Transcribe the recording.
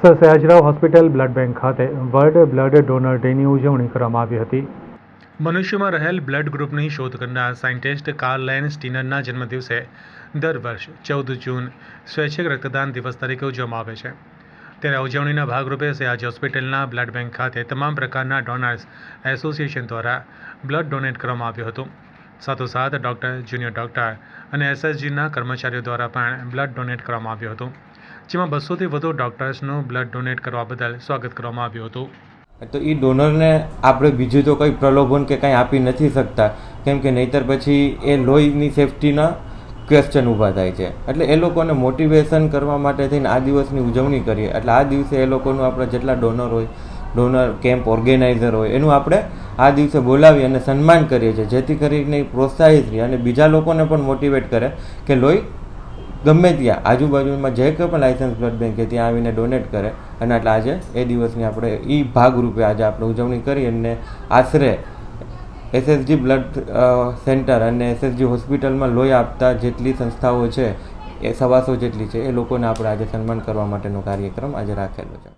Sir Sayajirao hospital, blood bank ખાતે world blood donor ડેની ઉજવણી કરવામાં આવી હતી. મનુષ્યમાં રહેલ બ્લડ ગ્રુપની શોધ કરનાર સાયન્ટિસ્ટ કાર્લ લેન સ્ટીનરના જન્મદિવસે દર વર્ષ ચૌદ જૂન સ્વૈચ્છિક રક્તદાન દિવસ તરીકે ઉજવવામાં આવે છે. ત્યારે ઉજવણીના ભાગરૂપે સયાજ હોસ્પિટલના બ્લડ બેંક ખાતે તમામ પ્રકારના ડોનર્સ એસોસિએશન દ્વારા બ્લડ ડોનેટ કરવામાં આવ્યું હતું. સાથોસાથ ડૉક્ટર, જુનિયર ડૉક્ટર અને એસએસજીના કર્મચારીઓ દ્વારા પણ બ્લડ ડોનેટ કરવામાં આવ્યું હતું. જેમાં બસોથી વધુ ડૉક્ટર્સનું બ્લડ ડોનેટ કરવા બદલ સ્વાગત કરવામાં આવ્યું હતું. તો એ ડોનરને આપણે બીજું તો કંઈ પ્રલોભન કે કંઈ આપી નથી શકતા. કેમ કે નહીતર પછી એ લોહીની સેફટીના ક્વેશ્ચન ઊભા થાય છે. એટલે એ લોકોને મોટિવેશન કરવા માટે થઈને આ દિવસની ઉજવણી કરીએ. એટલે આ દિવસે એ લોકોનું આપણે જેટલા ડોનર હોય ડોનર કેમ્પ ઓર્ગેનાઇઝર હોય, એનું આપણે આ દિવસે બોલાવી અને સન્માન કરીએ છીએ. જેથી કરીને પ્રોત્સાહિત રહે અને બીજા લોકોને પણ મોટિવેટ કરે કે લોહી ગમે ત્યાં. આજુબાજુમાં જે કંઈ પણ લાયસન્સ બ્લડ બેંક ત્યાં આવીને ડોનેટ કરે. અને એટલે આજે એ દિવસની આપણે એ ભાગરૂપે આજે આપણે ઉજવણી કરી અને આશરે એસએસજી બ્લડ સેન્ટર અને એસએસજી હોસ્પિટલમાં લોહી આપતા જેટલી સંસ્થાઓ છે, એ સવાસો જેટલી છે, એ લોકોને આપણે આજે સન્માન કરવા માટેનો કાર્યક્રમ આજે રાખેલો છે.